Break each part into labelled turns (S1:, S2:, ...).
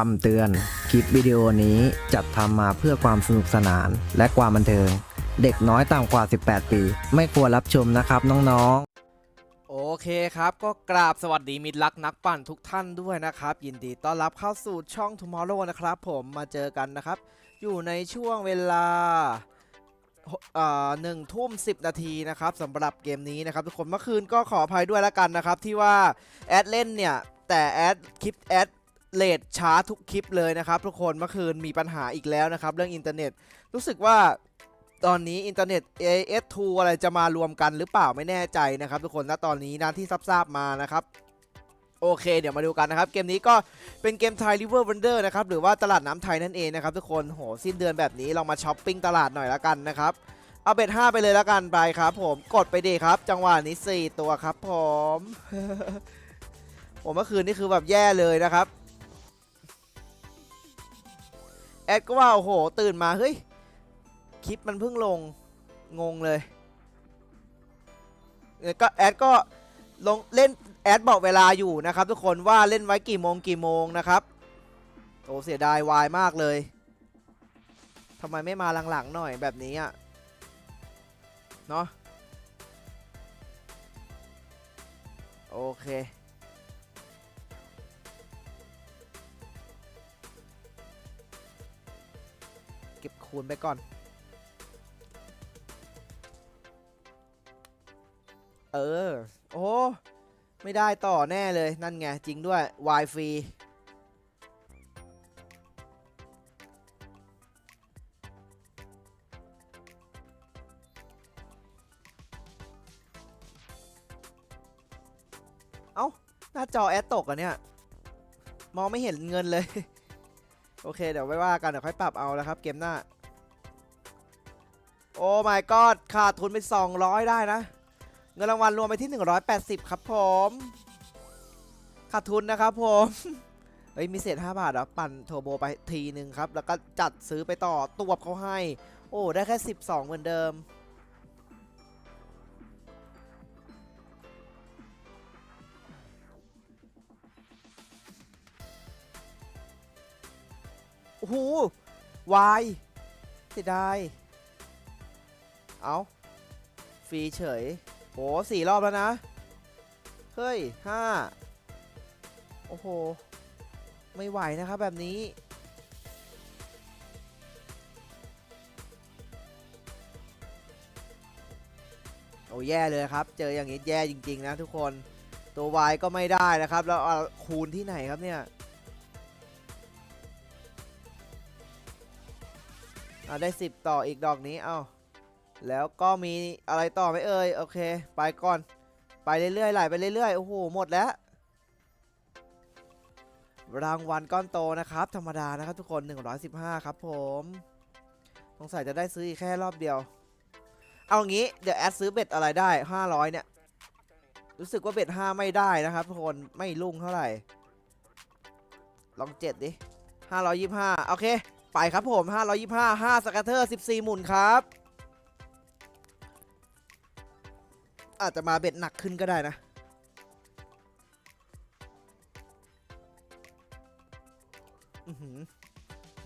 S1: คำเตือน คลิปวิดีโอนี้จัดทำมาเพื่อความสนุกสนานและความบันเทิง เด็กน้อยต่ำกว่า 18 ปี ไม่ควรรับชมนะครับน้องๆ
S2: โอเคครับ ก็กราบสวัสดีมิตรรักนักปั่นทุกท่านด้วยนะครับ ยินดีต้อนรับเข้าสู่ช่อง Tomorrow นะครับผมมาเจอกันนะครับ อยู่ในช่วงเวลาหนึ่งทุ่มสินาทีนะครับสำหรับเกมนี้นะครับทุกคนเมื่อคืนก็ขออภัยด้วยแล้วกันนะครับ ที่ว่าแอดเล่นเนี่ยแต่แอดคลิปแอด เลทช้าทุกคลิปเลยนะครับ ทุกคนเมื่อคืนมีปัญหาอีกแล้วนะครับ เรื่องอินเทอร์เน็ต รู้สึกว่าตอนนี้อินเทอร์เน็ต AS2 อะไรจะมารวมกันหรือเปล่าไม่แน่ใจนะครับ ทุกคนณตอนนี้นะที่ทราบๆมานะครับโอเค เดี๋ยวมาดูกันนะครับ เกมนี้ก็เป็นเกมไทย River Wonder นะครับ หรือว่าตลาดน้ำไทยนั่นเองนะครับทุกคนโหสิ้นเดือนแบบนี้เรามาช้อปปิ้งตลาดหน่อยละกันนะครับ เอาเบ็ด5ไปเลยละกันไปครับ ผมกดไปดีครับ จังหวะนี้ 4 ตัวครับผมผมเมื่อคืนนี่คือแบบแย่เลยนะครับ แอดก็ว่าโอ้โห ตื่นมา เฮ้ย คลิปมันเพิ่งลงงงเลยก็แอดก็ลงเล่นแอดบอกเวลาอยู่นะครับ ทุกคนว่าเล่นไว้กี่โมงกี่โมงนะครับโอ้เสียดายวายมากเลยทำไมไม่มาหลังๆหน่อยแบบนี้อะเนาะโอเค คูณไปก่อน เออ โอ้ ไม่ได้ต่อแน่เลย นั่นไง จริงด้วยวายฟรีเอ้า หน้าจอแอดตกอะเนี่ย มองไม่เห็นเงินเลย โอเค เดี๋ยวไว้ว่ากัน เดี๋ยวค่อยปรับเอาแล้วครับ เกมหน้า โอ้ my god ขาดทุนไป 200 ได้นะ เงินรางวัลรวมไปที่ 180 ครับผม ขาดทุนนะครับผม เฮ้ย มีเศษ 5 บาทเหรอ ปั่นโทโบไปทีหนึ่งครับ แล้วก็จัดซื้อไปต่อตวบเขาให้ โอ้ ได้แค่ 12 เหมือนเดิมโอ้โหวายเสียดาย เอาฟรีเฉยโหสี่รอบแล้วนะ เฮ้ยห้าโอ้โห ไม่ไหวนะครับแบบนี้ โอ้แย่เลยครับ เจออย่างนี้แย่จริง ๆ นะทุกคน ตัว Y ก็ไม่ได้นะครับ แล้วคูณที่ไหนครับเนี่ยอะได้ 10 ต่ออีกดอกนี้ เอ้า แล้วก็มีอะไรต่อไหมเอ่ยโอเค ไปก่อน ไปเรื่อยๆไหลไปเรื่อยๆโอ้โหหมดแล้วรางวัลก้อนโตนะครับ ธรรมดานะครับทุกคน 115 ครับผมสงสัยจะได้ซื้ออีกแค่รอบเดียว เอางี้ เดี๋ยวแอดซื้อเบ็ดอะไรได้ 500 เนี่ย รู้สึกว่าเบ็ด5ไม่ได้นะครับทุกคนไม่ลุ่งเท่าไหร่ ลอง 7 ดิ 525 โอเค ไปครับผม 525 5สกัตเตอร์ 14 หมุนครับ อาจจะมาเบ็ดหนักขึ้นก็ได้นะ อือหือ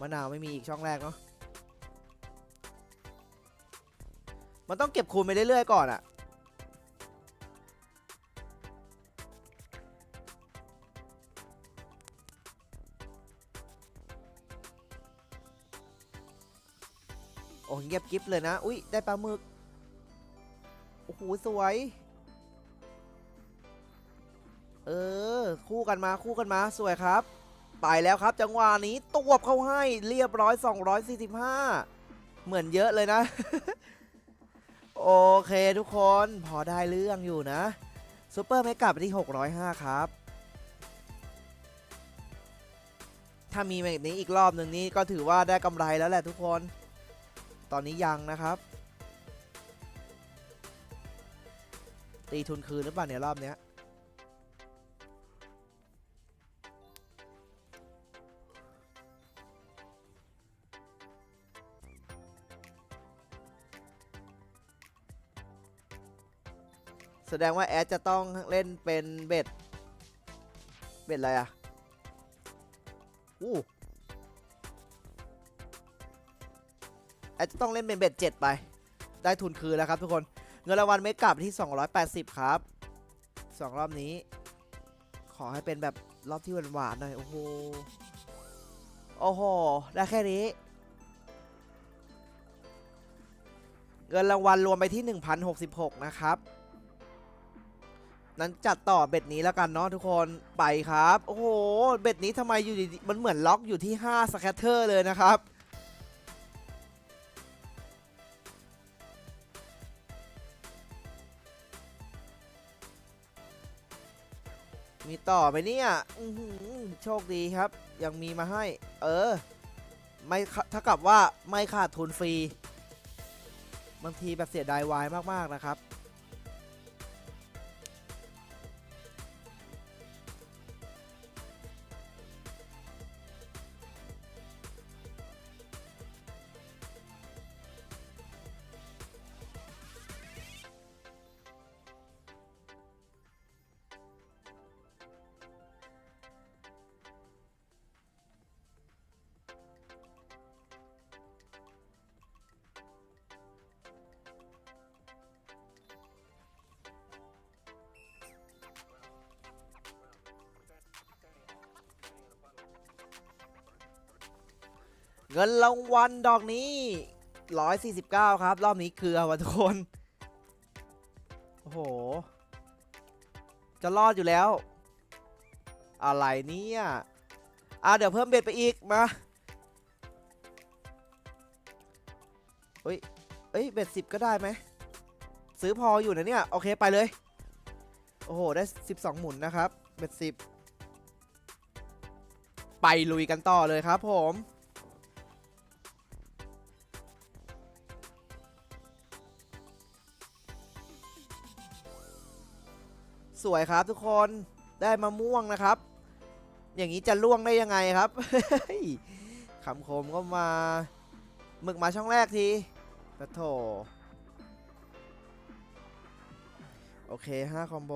S2: มะนาวไม่มีอีกช่องแรกเนาะ มันต้องเก็บคูณไปเรื่อยๆก่อนอะโอ้เงียบกิฟเลยนะ อุ้ยได้ปลาหมึก อ้โหสวย เออ คู่กันมาคู่กันมาสวยครับ ไปแล้วครับจังหวะนี้ตวบเข้าให้เรียบร้อย 245 เหมือนเยอะเลยนะ โอเคทุกคนพอได้เรื่องอยู่นะซูเปอร์เมกะไปที่ 605 ครับ ถ้ามีแบบนี้อีกรอบหนึ่งนี้ก็ถือว่าได้กำไรแล้วแหละทุกคน ตอนนี้ยังนะครับ ตีทุนคืนหรือเปล่าเนี่ยรอบเนี้ยแสดงว่าแอดจะต้องเล่นเป็นเบ็ด เบ็ดอะไรอะอู้แอดจะต้องเล่นเป็นเบ็ดเจ็ดไป ได้ทุนคืนแล้วครับทุกคน เงินรางวัลไม่กลับที่ 280 ครับสองรอบนี้ ขอให้เป็นแบบรอบที่หวานๆหน่อย โอ้โห โอ้โห ได้แค่นี้ เงินรางวัลรวมไปที่ 1,066 นะครับ นั้นจัดต่อเบ็ดนี้แล้วกันเนาะทุกคน ไปครับ โอ้โห เบ็ดนี้ทำไมอยู่ดีมันเหมือนล็อกอยู่ที่ 5 สแคตเตอร์เลยนะครับ มีต่อไหมเนี่ยอือโชคดีครับ ยังมีมาให้ เออ ไม่ถ้ากับว่าไม่ขาดทุนฟรี บางทีแบบเสียดายวายมากๆนะครับ เงินรางวัลดอกนี้ 149 ครับ รอบนี้คือวะทุกคน โอ้โห จะรอดอยู่แล้ว อะไรเนี่ย อะเดี๋ยวเพิ่มเบ็ดไปอีก มาเฮ้ยเอ้ยเบ็ดสิบก็ได้ไหม ซื้อพออยู่นะเนี่ย โอเคไปเลย โอ้โห ได้ 12 หมุนนะครับ เบ็ดสิบไปลุยกันต่อเลยครับผม สวยครับทุกคนได้มะม่วงนะครับ อย่างนี้จะล่วงได้ยังไงครับคำคมก็มาหมึกมาช่องแรกทีปะโถโอเค5คอมโบ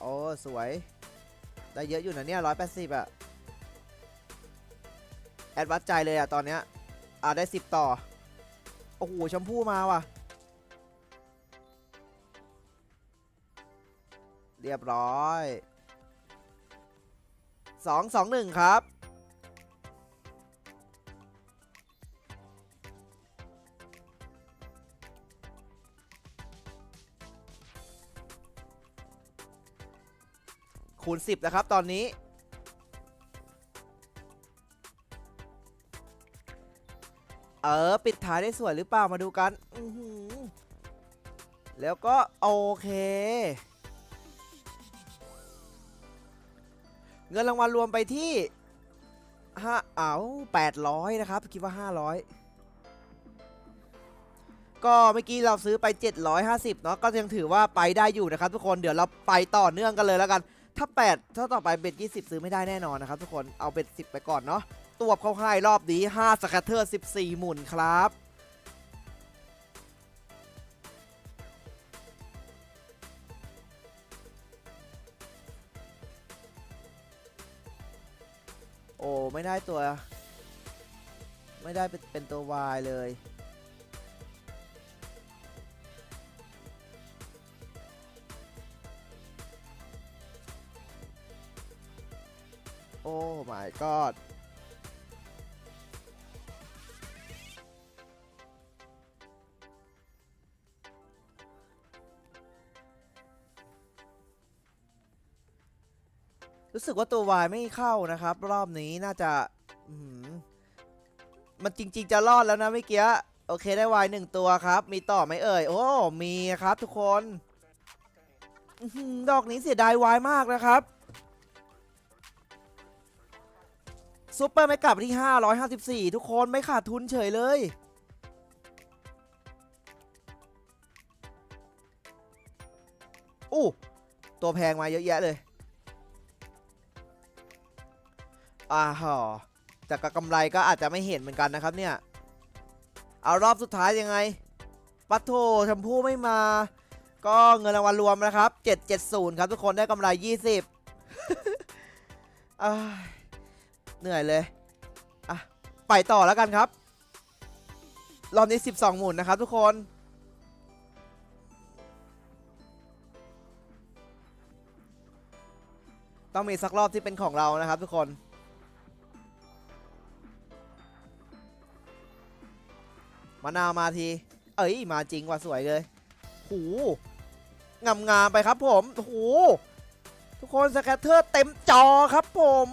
S2: โอ้สวย ได้เยอะอยู่นะเนี่ยร้อยแปดสิบอะแอดวัดใจเลยอะตอนเนี้ย อ่าได้สิบต่อ โอ้โหชมพู่มาว่ะ เรียบร้อยสองสองหนึ่งครับคูณ10นะครับตอนนี้ เออ ปิดท้ายได้สวยหรือเปล่ามาดูกันแล้วก็ โอเค เงินรางวัลรวมไปที่ห้าเอาแปดร้อยนะครับ คิดว่า500ก็เมื่อกี้เราซื้อไป 750เนาะก็ยังถือว่าไปได้อยู่นะครับ ทุกคนเดี๋ยวเราไปต่อเนื่องกันเลยแล้วกัน ถ้า 8 ถ้าต่อไปเบ็ด20 ซื้อไม่ได้แน่นอนนะครับ ทุกคนเอาเบ็ด10 ไปก่อนเนาะ ตัวบเข้าให้รอบนี้ 5สแคตเตอร์ 14 หมุนครับ โอ้ ไม่ได้ตัว ไม่ได้เป็นเป็นตัว Y เลยโอ้ my god สึกว่าตัว Y ไม่เข้านะครับ รอบนี้น่าจะมันจริง ๆ จะรอดแล้วนะเมื่อกี้โอเคได้ Y หนึ่งตัวครับ มีต่อไหมเอ่ย โอ้ มีครับทุกคนดอกนี้เสียดาย Y มากนะครับซุปเปอร์ไม่กลับที่ 554 ทุกคนไม่ขาดทุนเฉยเลย อู้ ตัวแพงมาเยอะแยะเลย อ่าฮะแต่กับกำไรก็อาจจะไม่เห็นเหมือนกันนะครับเนี่ย เอารอบสุดท้ายยังไง ปัตโถชมพู่ไม่มา ก็เงินรางวัลรวมนะครับ 770 ครับทุกคนได้กำไร 20 เหนื่อยเลย อะ ไปต่อแล้วกันครับ รอบนี้ 12 หมุนนะครับทุกคนต้องมีสักรอบที่เป็นของเรานะครับทุกคน มะนาวมาที เอ้ยมาจริงว่ะสวยเลยหูงามงามไปครับผมโอ้โหทุกคนสแคตเตอร์เต็มจอครับผม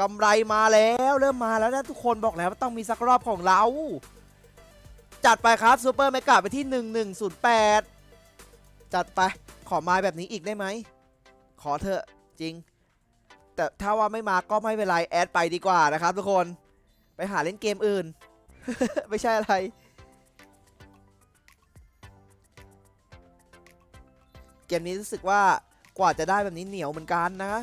S2: กำไรมาแล้วเริ่มมาแล้วนะทุกคนบอกแล้วว่าต้องมีสักรอบของเรา จัดไปครับซูเปอร์เมกาไปที่ 1108 จัดไปขอมาแบบนี้อีกได้ไหม ขอเถอะจริง แต่ถ้าว่าไม่มาก็ไม่เป็นไร แอดไปดีกว่านะครับทุกคน ไปหาเล่นเกมอื่น ไม่ใช่อะไร เกมนี้รู้สึกว่ากว่าจะได้แบบนี้เหนียวเหมือนกันนะ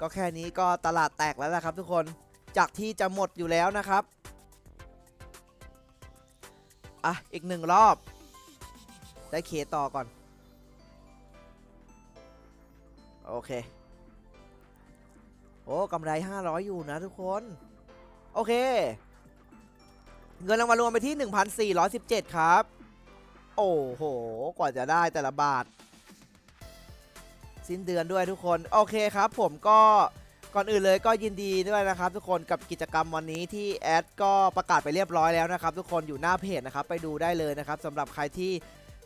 S2: ก็แค่นี้ก็ตลาดแตกแล้วนะครับทุกคนจากที่จะหมดอยู่แล้วนะครับ อะ อีกหนึ่งรอบ ได้เคต่อก่อน โอเค โอ้กำไร 500 อยู่นะทุกคน โอเค เงินรางวัลรวมไปที่ 1,417 ครับ โอ้โห กว่าจะได้แต่ละบาท สิ้นเดือนด้วยทุกคน โอเคครับ ผมก็ก่อนอื่นเลยก็ยินดีด้วยนะครับทุกคนกับกิจกรรมวันนี้ที่แอดก็ประกาศไปเรียบร้อยแล้วนะครับทุกคนอยู่หน้าเพจนะครับไปดูได้เลยนะครับสำหรับใครที่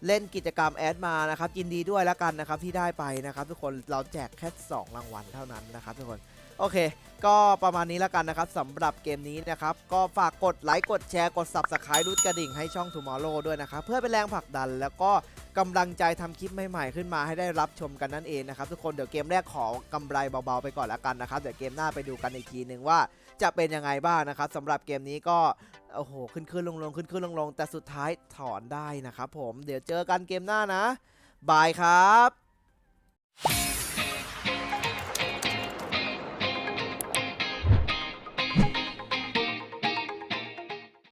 S2: เล่นกิจกรรมแอดมานะครับยินดีด้วยแล้วกันนะครับที่ได้ไปนะครับทุกคนเราแจกแค่2รางวัลเท่านั้นนะครับทุกคนโอเค ก็ประมาณนี้แล้วกันนะครับสำหรับเกมนี้นะครับ ก็ฝากกดไลค์ กดแชร์ กด Subscribe รูดกระดิ่งให้ช่อง Tomorrow ด้วยนะครับ เพื่อเป็นแรงผลักดัน แล้วก็กำลังใจทำคลิปใหม่ๆ ขึ้นมาให้ได้รับชมกันนั่นเองนะครับ ทุกคนเดี๋ยวเกมแรกขอกำไรเบาๆไปก่อนแล้วกันนะครับ เดี๋ยวเกมหน้าไปดูกันอีกทีหนึ่งว่าจะเป็นยังไงบ้างนะครับสำหรับเกมนี้ก็ โอ้โห ขึ้นขึ้นลงลงขึ้นขึ้นลงลงแต่สุดท้ายถอนได้นะครับผม เดี๋ยวเจอกันเกมหน้านะ บายครับ